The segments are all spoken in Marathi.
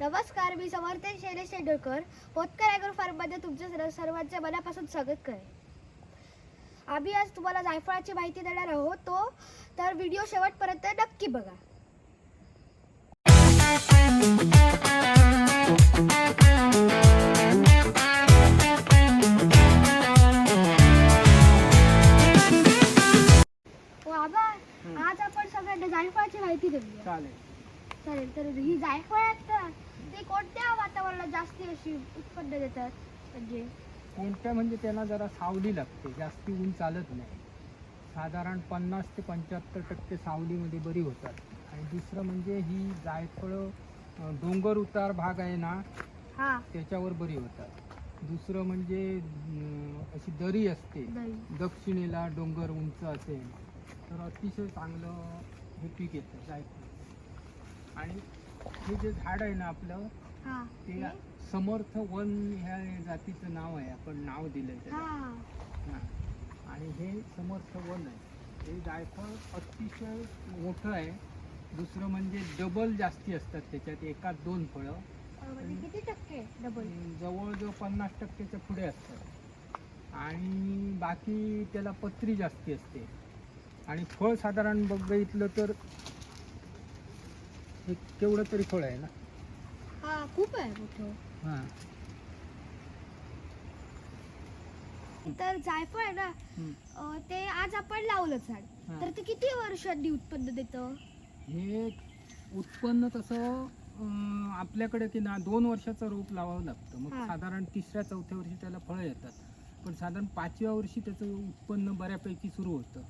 नमस्कार मी समर्थन शैलेश तेंडुलकर होतकर ॲग्रो फार्ममध्ये तुमचं सर्व सर्वांचे मनापासून स्वागत करेन. आम्ही आज तुम्हाला जायफळाची माहिती देणार आहोत तो तर व्हिडिओ शेवटपर्यंत नक्की बघा. हो आबा आज आपण सगळ्यांना जायफळाची माहिती देऊया. चालेल तर ही जायफळ ते कोणत्या वातावरणात जास्ती अशी उत्पन्न देतात? म्हणजे? कोणत्या म्हणजे त्यांना जरा सावली लागते जास्ती ऊन चालत नाही. साधारण पन्नास ते पंच्याहत्तर टक्के सावलीमध्ये बरी होतात. आणि दुसरं म्हणजे ही जायफळं डोंगर उतार भाग आहे ना हा. त्याच्यावर बरी होतात. दुसरं म्हणजे अशी दरी असते. दक्षिणेला डोंगर उंच असेल तर अतिशय चांगलं हे पीक येतं जायफळ. आणि हे जे झाड आहे ना आपलं हा. ते समर्थ वन ह्या जातीचं नाव आहे. आपण नाव दिलंय त्याला. हा. आणि हे समर्थ वन आहे. हे जायफळ अतिशय मोठं आहे. दुसरं म्हणजे डबल जास्ती असतात त्याच्यात. एकात दोन फळं. अं, म्हणजे किती टक्के डबल? जवळजवळ पन्नास टक्क्याच्या पुढे असतात. आणि बाकी त्याला पत्री जास्ती असते. आणि फळ साधारण बघितलं तर एक केवढं तरी फळ आहे ना? हा खूप आहे मोठं. हां. तर जायफळ आहे ना हम्म. अं, ते आज आपण लावलं झाड. हा. तर ते किती वर्षांनी उत्पन्न देतं? हे उत्पन्न तसं अं, आपल्याकडे की ना दोन वर्षाचं रोप लावावं लागतं. मग हा. साधारण तिसऱ्या चौथ्या वर्षी त्याला फळं येतात. पण साधारण पाचव्या वर्षी त्याचं उत्पन्न बऱ्यापैकी सुरू होतं.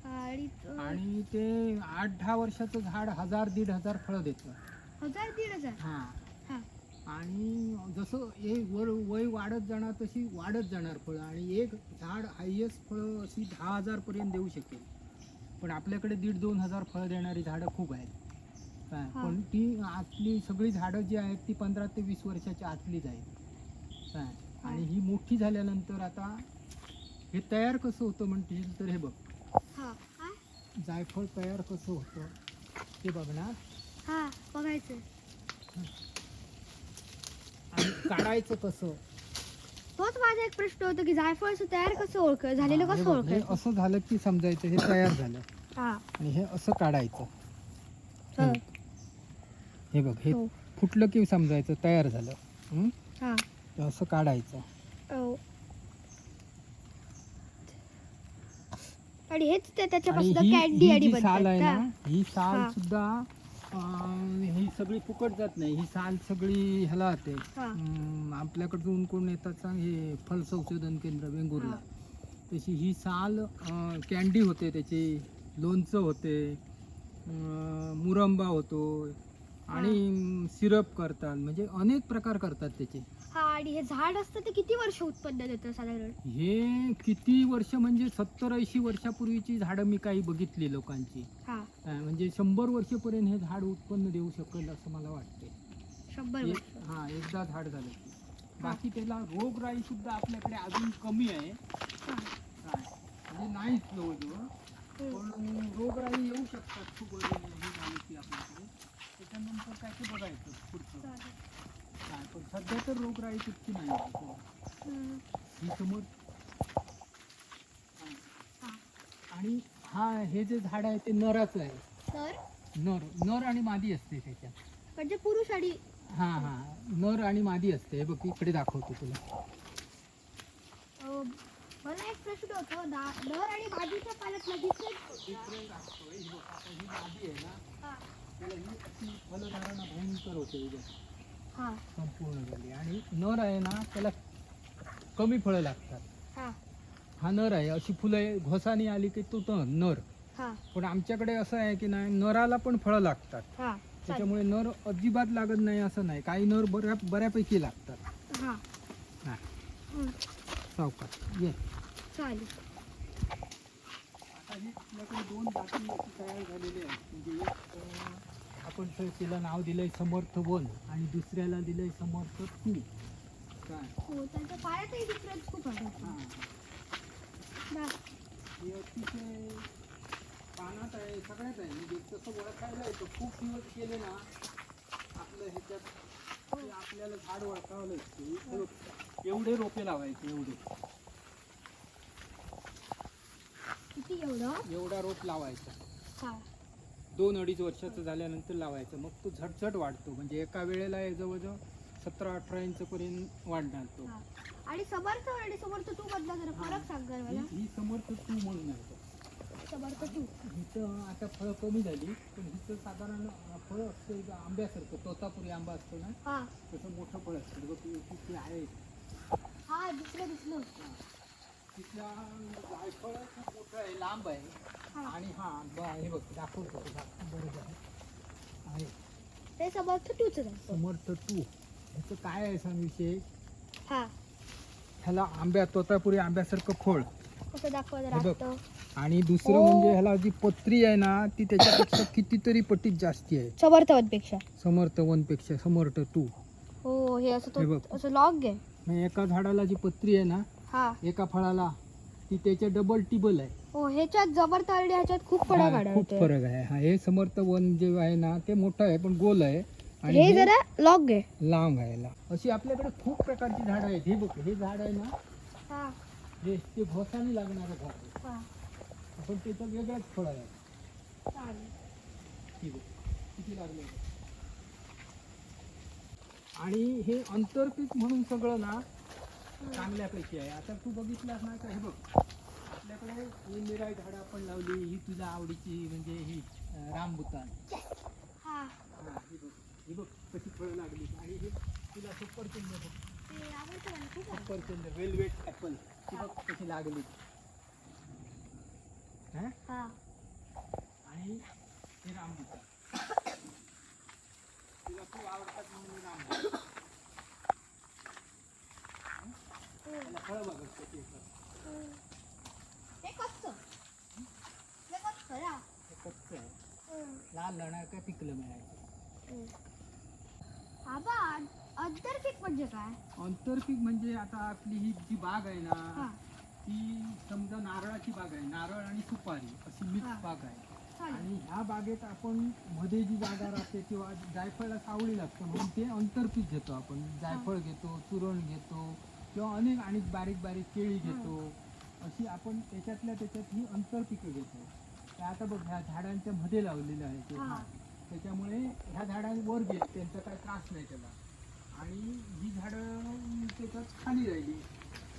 आणि ते आठ दहा वर्षाचं झाड हजार दीड हजार फळं देतं. हजार दीड हजार? हां. आणि जसं हे वर वय वाढत जाणार तशी वाढत जाणार फळं. आणि एक झाड हायेस्ट फळं अशी दहा हजारपर्यंत देऊ शकेल. पण आपल्याकडे दीड दोन हजार फळं देणारी झाडं खूप आहेत. काय. पण ती आतली सगळी झाडं जी आहेत ती पंधरा ते वीस वर्षाच्या आतलीच आहेत. काय आणि ही मोठी झाल्यानंतर आता हे तयार कसं होतं म्हणतील तर हे बघ. हा काय? जायफळ तयार कसं होतं? ते बघणार हा बघायचं आणि काढायचं कसं? तोच माझा एक प्रश्न होता की जायफळ तयार कसं ओळख झालेलं हा, कसं बघ, हे ओळखायचं असं झालं की समजायचं हे तयार झालं. हा. आणि हे असं काढायचं. हा. हे बघ हे हो. फुटलं की समजायचं तयार झालं? हा. असं काढायचं. हो. आणि हेच ते आणि त्याच्यापासून ही कॅन्डी ही आणि जी साल आहे ना का? ही साल हा. सुद्धा अं, ही सगळी फुकट जात नाही. ही साल सगळी ह्याला जाते. हा. आपल्याकडून कोण येतात सांग हे फल संशोधन केंद्र वेंगुर्ला. तशी ही साल अं, कॅन्डी होते त्याची. लोणचं होते. अं, मुरंबा होतो. आणि सिरप करतात. म्हणजे अनेक प्रकार करतात त्याचे. आणि हे झाड असतं ते किती वर्ष उत्पन्न देतं साधारण? हे किती वर्ष म्हणजे सत्तर ऐंशी वर्षापूर्वीची झाडं मी काही बघितली लोकांची. हा. अं, म्हणजे शंभर वर्षपर्यंत हे झाड उत्पन्न देऊ शकेल असं मला वाटते शंभर एक- हा एकदा झाड झालं की. बाकी त्याला रोगराई सुद्धा आपल्याकडे अजून कमी आहे. हा. काय म्हणजे नाहीच जवळजवळ. हम्म. पण रोगराई येऊ शकतात खूप वेळी हे झाली की आपल्याकडे. त्याच्यानंतर काय ते बघायचं पुढचं. चालेल. काय पण सध्या तर रोगराई तितकी नाही आहे. हम्म. ही समोर. हा. आणि हा हे जे झाड आहे ते नराचं आहे. तर नर नर आणि मादी असते त्याच्यात. म्हणजे पुरुष आणि हा हा. नर आणि मादी असते. हे बघ इकडे दाखवतो तुला. अं, मला एक प्रश्न होतो. दा- नर आणि मादीच्या पाल्यात लगेच डिफरंट असतो हे बघ, आता ही मादी आहे ना. हा. त्याला ही अशी फलधारणा भयंकर होते ही बघ, हा. संपूर्ण झाली. आणि नर आहे ना त्याला कमी फळं लागतात. हा. हा नर आहे. अशी फुलं घोसानी आली की तो तो नर. हा. पण आमच्याकडे असं आहे की नाही नराला पण फळं लागतात. हा चालेल. त्याच्यामुळे नर अजिबात लागत नाही असं नाही. काही नर बऱ्या बऱ्यापैकी लागतात. हा. हा. सावकाश ये. चालेल. आता ही आपल्याकडे दोन जाती अशी तयार झालेली आहेत. म्हणजे एक अं, आपण तर तिला नाव दिलंय समर्थ वन आणि दुसऱ्याला दिलंय समर्थ टू काय? हो त्यांच्या पायातही डिफरन्स खूप आहे हां. बा- हे अतिशय पानात आहे सगळ्यात आहे. म्हणजे तसं ओळखायला येतं खूप दिवस केले ना आपलं ह्याच्यात की आपल्याला झाड हे बघ, एवढे रोपे लावायचे एवढे. किती एवढं? एवढा रोप लावायचा. हा. दोन अडीच वर्षाचं झाल्यानंतर लावायचं. मग तो झटझट वाढतो. म्हणजे एका वेळेला हे जवळजवळ सतरा अठरा इंच पर्यंत वाढणार तो. हा. आणि समर्थ आणि समर्थ तू मधला जरा फरक सांग जरा मला. ही समर्थ तू म्हणून आहे समर्थ तू. हिचं आता फळं कमी झाली पण हिचं साधारण फळ असतं एक आंब्यासारखं. तोतापुरी आंबा असतो ना? हा. तसं मोठं फळ असतं. बघ ती- ती आहे. हा दिसलं दिसलं. तिथला जायफळ खूप मोठं आहे लांब आहे. आणि हा ब- हे बघ दाखवतो तुला. बरोबर आहे आहे. ते समर्थ तूच आहे समर्थ तू ह्याचं काय आहे सांग विषय? हा. ह्याला आंब्या तोतापुरी आंब्यासारखं फळ कसं हे बघ. आणि दुसरं. म्हणजे ह्याला जी पत्री आहे ना ती त्याच्यापेक्षा कितीतरी पटीत जास्ती आहे. समर्थवनपेक्षा. समर्थ टू हो हे असं हे तो बघ. असं लॉग आहे. म्हणजे एका झाडाला जी पत्री आहे ना हा. एका फळाला. ती त्याच्या डबल टिबल आहे. हो ह्याच्यात जबरदस्त आणि ह्याच्यात खूप फरक हा. खूप फरक आहे. हा हे समर्थ वन जे आहे ना ते मोठं आहे पण गोल आहे. आणि हे हे जरा लॉग आहे. लांब आहे लांब. अशी आपल्याकडे खूप प्रकारची झाडं आहेत. हे बघ हे झाड आहे ना हा. हे ते घोसाने लागणारं झाड आहे. हा. पण त्याचं वेगळंच फळ आहे. चालेल. हे बघ किती लागले आणि हे आंतरपीक म्हणून सगळं ना चांगल्यापैकी आहे. आता तू बघितलास ना का? हे बघ. आपल्याकडे ही निराई झाडं आपण लावली. ही तुझ्या आवडीची म्हणजे ही अं, रामबुतान. हा. हा, ही बघ. ही बघ कशी फळं लागली. आणि हे तुला सफरचंद बघ. सफरचंद वेलवेट ॲपल. ती बघ कशी लागली. हा? हा. आणि हे रामबुतान. तुला खूप आवडतात म्हणून मी रामबुतान त्याला फळं बघ कशी येतात कच्चं कच्चं ना. कच्चं आहे लाल लढा काय पिकलं मिळायचं आबा आंतरपीक म्हणजे काय? आंतरपीक म्हणजे आता आपली ही जी बाग आहे हा. ना ती समजा नारळाची बाग आहे नारळ आणि सुपारी अशी हा. मिक्स बाग आहे. चालेल. आणि ह्या बागेत आपण मध्ये जी जागा राहते किंवा जायफळला सावळी लागतं म्हणून ते आंतरपीक घेतो आपण. जायफळ घेतो चुरण घेतो किंवा अनेक आणि बारीक बारीक केळी घेतो. अशी आपण त्याच्यातल्या त्याच्यात ही आंतरपिकं घेतो. ते आता बघ ह्या झाडांच्या मध्ये लावलेलं आहे ते. त्याच्यामुळे ह्या झाडांवर गेले त्यांचा काही त्रास नाही त्याला. आणि ही झाडं त्याच्यात खाली राहिली.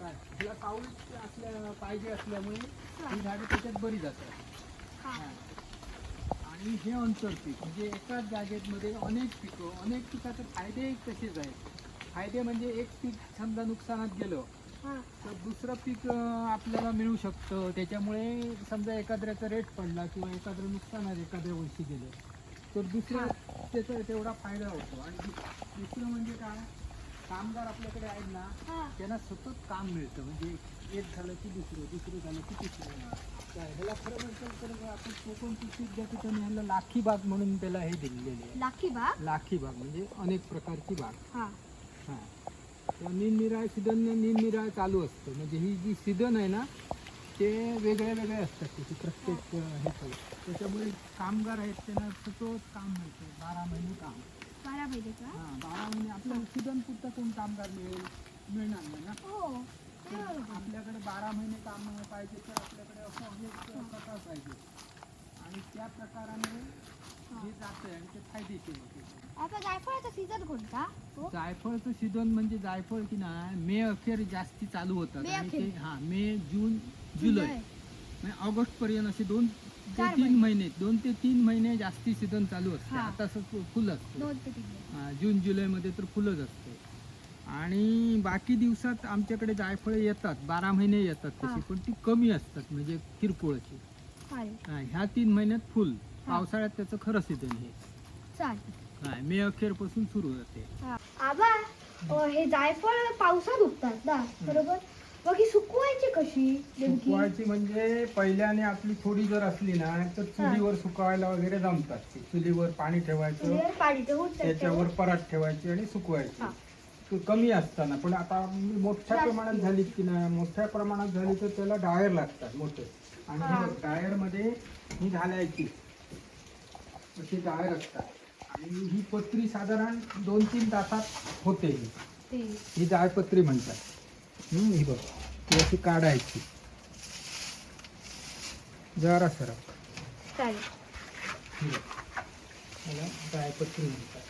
काय तिला सावळी असल्या पाहिजे असल्यामुळे ही. झाडं त्याच्यात बरी जातात. आणि हे आंतरपीक म्हणजे एकाच जागेमध्ये अनेक पिकं अनेक पिकाचे फायदे तसेच आहेत. फायदे म्हणजे एक पीक समजा नुकसानात गेलं तर दुसरं पीक आपल्याला मिळू शकतं. त्याच्यामुळे समजा एखाद्याचा रेट पडला किंवा एखादं नुकसानात एखाद्या वर्षी गेलं तर दुसरं त्याचा तेवढा फायदा होतो. आणि दुसरं म्हणजे काय? कामगार आपल्याकडे आहेत ना त्यांना सतत काम मिळतं. म्हणजे एक झालं की दुसरं दुसरं झालं की तिसरं ह्याला खरं म्हटलं तर आपण कोकण कृषी विद्यापीठाने ह्याला लाखी बाग म्हणून त्याला हे दिलेले आहे. लाखी बाग लाखी बाग म्हणजे अनेक प्रकारची बाग. हा. हां निरनिराळ सीझन निरनिराळ चालू असतं. म्हणजे ही जी सीझन आहे ना ते वेगळे वेगळे असतात त्याची प्रत्येक अं, ह्याचं त्याच्यामुळे कामगार आहेत त्यांना सतत काम मिळतं. बारा महिने काम. बारा महिने का? हां बारा महिने. आपल्याला सीझन पुरतं कोण कामगार मिळेल मिळणार नाही ना? हो. आपल्याकडे बारा महिने काम पाहिजे तर आपल्याकडे असं अनेक प्रकार पाहिजे. आणि त्या प्रकाराने हे जातं आणि ते फायदेशीर होते. आता जायफळाचा सीझन कोणता? जायफळचं सीझन म्हणजे जायफळ की नाही मे अखेर जास्ती चालू होतात. मे आणि ते अखेर. हा मे जून जुलै. म्हणजे ऑगस्ट पर्यंत असे दोन ते चार तीन महिने. महिने दोन ते तीन महिने जास्ती सीझन चालू असते. हा. आता असं फुल असतं. दोन ते तीन महिने. हा, जून जुलैमध्ये तर फुलंच असते. आणि बाकी दिवसात आमच्याकडे जायफळे येतात. बारा महिने येतात हा. तशी पण ती कमी असतात म्हणजे किरकोळची. हा, ह्या तीन महिन्यात फुल. पावसाळ्यात त्याचं खरं सीझन हे. हा, मे अखेरपासून सुरू होते. हा. आबा अ, हे जायफळ पावसात उगतात ना बरोबर? मग ही सुकवायची कशी नेमकी? सुकवायची म्हणजे पहिल्याने आपली थोडी जर असली ना तर चुलीवर सुकवायला वगैरे जमतात ती. चुलीवर पाणी ठेवायचं चुलीवर पाणी ठेवून त्याच्यावर परात ठेवायची आणि सुकवायची. हा. कमी असताना. पण आता मोठ्या. प्रमाणात झाली की नाही मोठ्या प्रमाणात झाली तर त्याला डायर लागतात मोठे. आणि हा. डायरमध्ये ही घालायची. अशी डायर असतात. आणि ही पत्री साधारण दोन तीन तासात होते ती. ही जायपत्री म्हणतात. ही बघ. ती अशी काढायची. जरा सरक ही जायपत्री म्हणतात.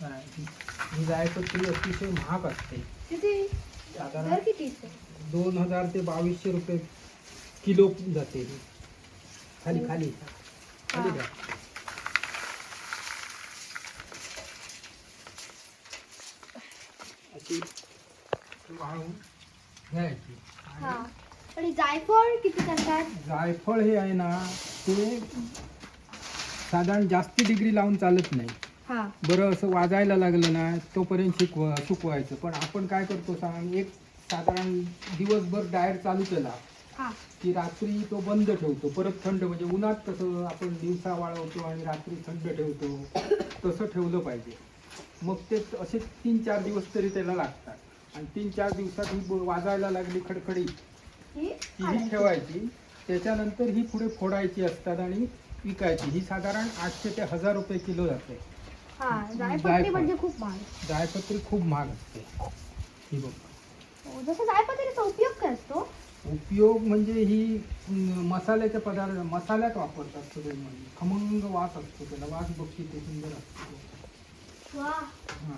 काय ही- जायपत्री अतिशय महाग असते. किती? साधारण किती दोन हजार ते बावीसशे रुपये किलो जाते ही. खाली खाली. खाली. द्या अशी वाळून घ्यायची. हा. आणि आणि जायफळ किती जायफळ हे आहे ना ते साधारण जास्ती डिग्री लावून चालत नाही. हा. बरं असं वाजायला लागलं ना तोपर्यंत शिकव सुकवायचं पण आपण काय करतो सांग एक साधारण दिवसभर डायर चालू केला हा. की रात्री तो बंद ठेवतो. परत थंड म्हणजे उन्हात कसं आपण दिवसा वाळवतो आणि रात्री थंड ठेवतो तसं ठेवलं पाहिजे. मग ते असे तीन चार दिवस तरी त्याला लागतात. आणि तीन चार दिवसात ही ब- वाजायला लागली खडखडी ही की ही ठेवायची. त्याच्यानंतर ही पुढे फोडायची असतात आणि विकायची. ही साधारण आठशे ते हजार रुपये किलो जाते. हा जायपत्री. म्हणजे खूप महाग. जायपत्री खूप महाग असते. ही बघ. हो, जसं जायपत्रीचा उपयोग काय असतो? उपयोग म्हणजे ही अं, मसाल्याचे पदार्थ मसाल्यात वापरतात सगळे म्हणजे. खमंग वास असतो त्याला वास बघती ते सुंदर असतो वा. हां.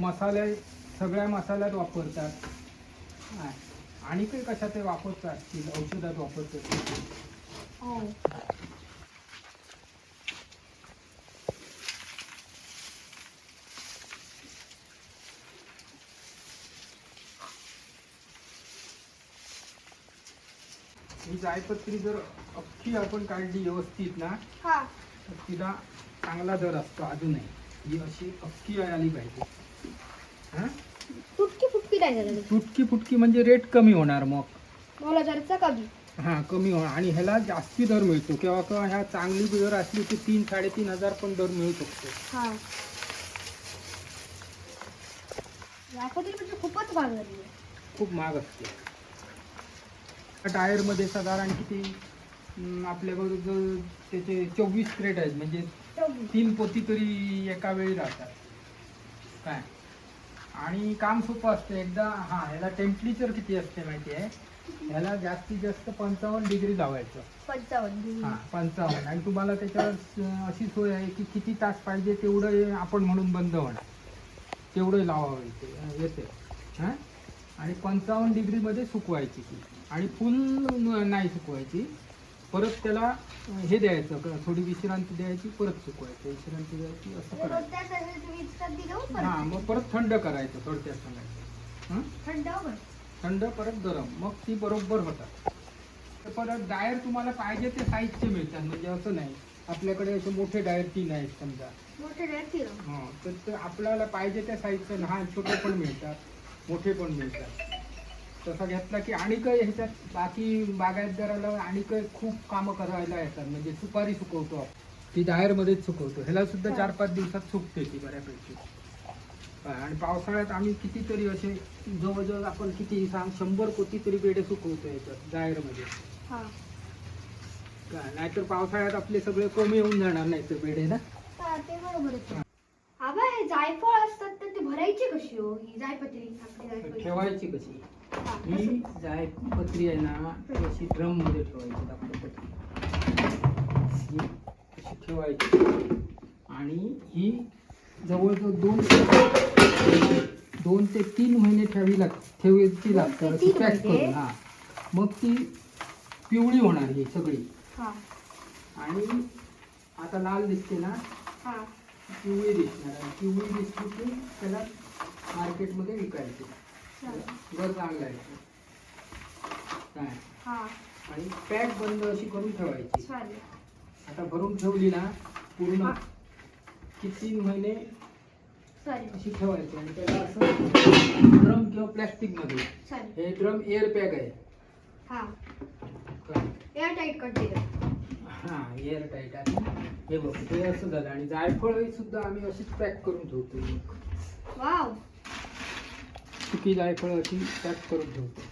मसाले सगळ्या मसाल्यात वापरतात. हां. आणि काही कशा ते वापरतात? असतील औषधात वापरतात? हो. ही जायपत्री जर अख्खी आपण काढली व्यवस्थित ना हा. तर तिला चांगला दर असतो अजूनही. ही अशी अख्खी आली पाहिजे. हां? फुटकी फुटकी झालं. तुटकी फुटकी म्हणजे रेट कमी होणार मग. कमी हा कमी होणार. आणि ह्याला जास्ती दर मिळतो. केव्हा केव्हा ह्या चांगली जर असली की तीन साडेतीन हजार पण दर मिळू शकतो. हा. म्हणजे खूपच महाग झाली. आहे. खूप महाग असते. टायरमध्ये साधारण किती आपल्याबरोबर जर त्याचे चोवीस क्रेट आहेत. म्हणजे. तीन पोती तरी एका वेळी राहतात. काय? आणि काम सोपं असतं. एकदा हा ह्याला टेम्परेचर किती असते माहिती आहे? ह्याला जास्तीत जास्त पंचावन्न डिग्री लावायचं. पंचावन्न हा पंचावन्न. आणि तुम्हाला त्याच्यावर अशी सोय आहे की किती तास पाहिजे तेवढं आपण म्हणून बंद होणार. तेवढं लावावं येते येते. हां? आणि पंचावन्न डिग्रीमध्ये सुकवायची ती. आणि फुल नाही सुकवायची. परत त्याला हे द्यायचं थोडी विश्रांती द्यायची परत सुकवायचं. विश्रांती द्यायची असं करायचं. हां मग परत थंड करायचं थोडक्यात सांगायचं. हं? थंड हवं. थंड परत गरम. मग ती बरोबर होतात. तर परत डायर तुम्हाला पाहिजे ते साईजचे मिळतात. म्हणजे असं नाही. आपल्याकडे असे मोठे डायर तीन आहेत समजा. मोठे किलो हां तर ते आपल्याला पाहिजे त्या साईजचे लहान छोटे पण मिळतात. मोठे पण मिळतात. तसा घेतला की आणि काही ह्याच्यात बाकी बागायतदाराला आणि काही खूप कामं करायला येतात. म्हणजे सुपारी सुकवतो आपण. ती डायरमध्येच सुकवतो. ह्याला सुद्धा चार पाच दिवसात सुकते ती बऱ्यापैकी. आणि पावसाळ्यात आम्ही कितीतरी असे जवळजवळ आपण किती सांग शंभर कोटी तरी बेडे सुकवतो याच्यात डायरमध्ये. हा. काय नाहीतर पावसाळ्यात आपले सगळे कोमे येऊन जाणार नाही तर बेडे ना? हा, ते जायफळ असतात तर ते भरायची कशी हो? ही जायपत्री आपली जायपत्री ठेवायची कशी? हा, ही? जायपत्री आहे ना ती अशी ड्रममध्ये ठेवायची पत्री ही अशी ठेवायची. आणि ही जवळजवळ दोन दोन ते तीन महिने ठेवी लाग ठेवायची लागतात. अशी तीन पॅक महिने? करून हा. मग ती पिवळी होणार ही सगळी. हा. आणि आता लाल दिसते ना? हा. पिवळी दिसणार आणि पिवळी दिसली की त्याला मार्केटमध्ये विकायची. चांगला आहे काय हा. आणि पॅक बंद अशी करून ठेवायची. आता भरून ठेवली ना पूर्ण. की तीन महिने अशी ठेवायची. आणि त्याला असं ड्रम किंवा प्लॅस्टिकमध्ये. हे ड्रम एअर पॅक आहे. हा? एअर टाईट कंटेनर हा एअर टाईट आणि हे बघ हे असं झालं आणि जायफळ सुद्धा आम्ही अशीच पॅक करून ठेवतो. वाव सुकी जायफळ अशी पॅक करून ठेवतो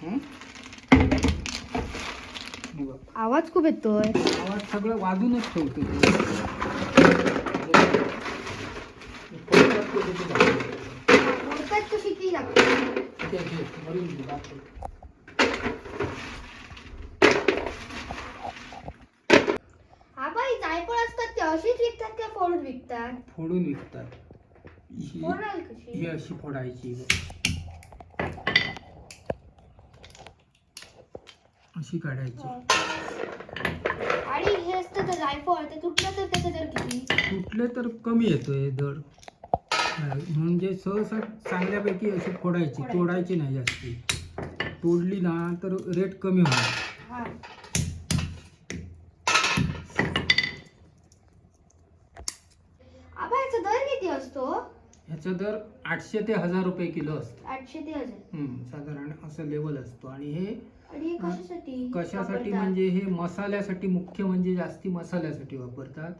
हं? हे बघ. आवाज खूप येतोय आवाज सगळं वाजूनच ठेवतो ते. ते कशी ती लागते ते घे, भरून घे, दाखव. आबा ही जायफळ असतात ते अशीच विकतात का फोडून विकतात फोडून विकतात. ही ही अशी फोडायची. अशी काढायची. आणि हे असतं तर जायफळ ते तुटलं तर त्याचं दर किती? कुठले तर कमी येतोय दर. हा, म्हणजे सहसा चांगल्यापैकी अशी फोडायची. तोडायची नाही जास्ती. तोडली ना तर रेट कमी होणार हा आबा याचा दर किती असतो ह्याचा दर आठशे ते हजार रुपये किलो असतो. आठशे ते हजार. हम्म, साधारण असं लेवल असतो. आणि हे आणि हे कशासाठी कशासाठी वापरतात? म्हणजे हे मसाल्यासाठी मुख्य म्हणजे जास्ती मसाल्यासाठी वापरतात.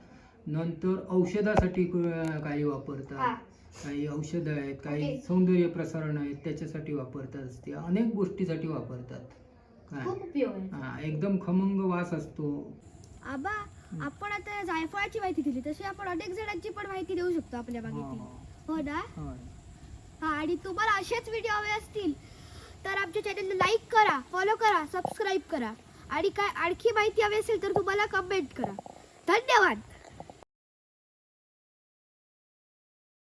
नंतर औषधासाठी क- काही हा. वापरतात काही औषधं आहेत काही ओके. सौंदर्य प्रसारण आहेत त्याच्यासाठी वापरतात असते. अनेक गोष्टीसाठी वापरतात. काय? खूप उपयोग आहे. हा एकदम खमंग वास असतो. आबा आपण आता जायफळाची माहिती दिली. तशी आपण अनेक झाडांची पण माहिती देऊ शकतो आपल्या हा, बागेतील. हो ना? हा. हा आणि तुम्हाला असेच व्हिडिओ हवे असतील तर आमच्या चॅनलला लाईक करा फॉलो करा सबस्क्राईब करा. आणि काय आणखी माहिती हवी असेल तर तुम्हाला कमेंट करा. धन्यवाद!